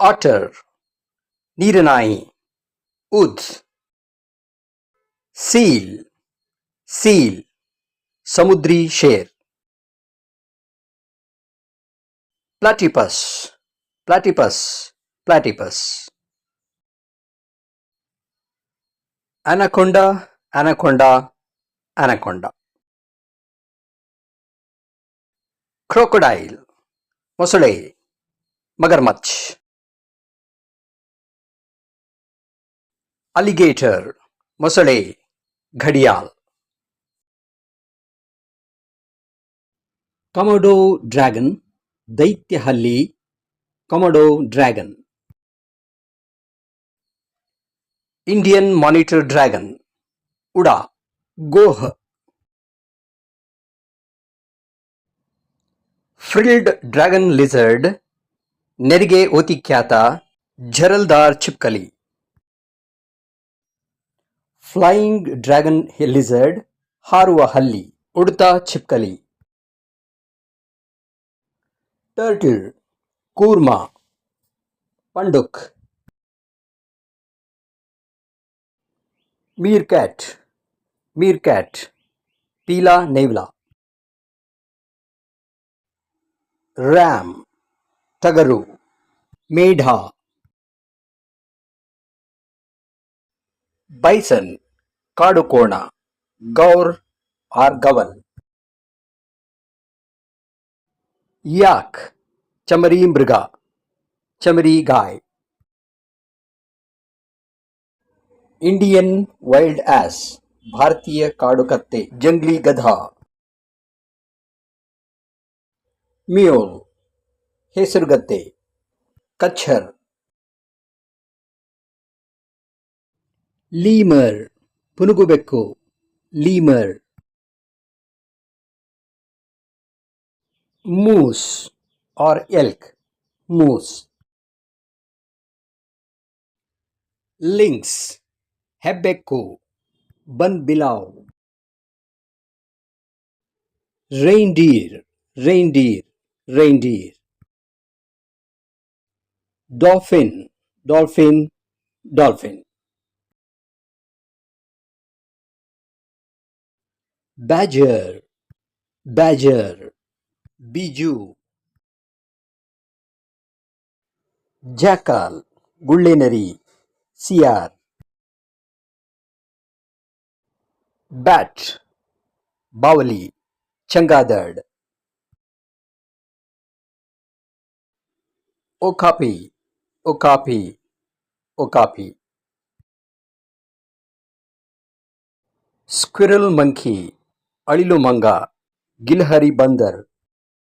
otter ನೀರನಾಯಿ ಉದ್ seal seal ಸಮುದ್ರಿ share platypus platypus platypus anaconda anaconda anaconda crocodile ಮೊಸಳೆ ಮಗರ್ಮಚ್ alligator ಮೊಸಳೆ ಘಡಿಯಾಲ್ ಕಮೋಡೋ dragon ದೈತ್ಯ ಹಲ್ಲಿ Komodo dragon Indian monitor dragon Uda ಗೋಹ ಫ್ರಿಲ್ಡ್ dragon lizard ನೆರಿಗೆ ಓತಿಖ್ಯಾತ ಜರಲ್ದಾರ್ ಚಿಪ್ಕಲಿ flying dragon lizard ಹಾರುವ ಹಲ್ಲಿ ಉಡ್ತಾ ಚಿಪ್ಕಲಿ ಟರ್ಟಲ್ ಕೂರ್ಮ ಪಂಡುಕ್ ಮೀರ್ಕ್ಯಾಟ್ ಮೀರ್ಕ್ಯಾಟ್ ಪೀಲಾ ನೇವ್ಲಾ ರ್ಯಾಮ್ ಟಗರು ಮೇಢ ಬೈಸನ್ ಕಾಡುಕೋಣ ಗೌರ್ ಆರ್ ಗವಲ್ ಯಾಕ್ ಚಮರಿ ಮೃಗ ಚಮರಿ ಗಾಯ್ ಇಂಡಿಯನ್ ವೈಲ್ಡ್ ಆಸ್ ಭಾರತೀಯ ಕಾಡುಕತ್ತೆ Jungli ಗಧ ಮಿಯೋಲ್ ಹೆಸರುಗತ್ತೆ ಕಚ್ಚರ್ ಲೀಮರ್ ಪುನುಗುಬೆಕ್ಕು lemur moose or elk moose lynx ಹೆಬ್ಬೆಕ್ಕು bun Bilawal reindeer reindeer reindeer dolphin dolphin dolphin badger badger biju jackal gullinari cr bat बावली changadad okapi okapi okapi squirrel monkey ಅಳಿಲು ಮಂಗ ಗಿಲ್ಹರಿ ಬಂದರ್.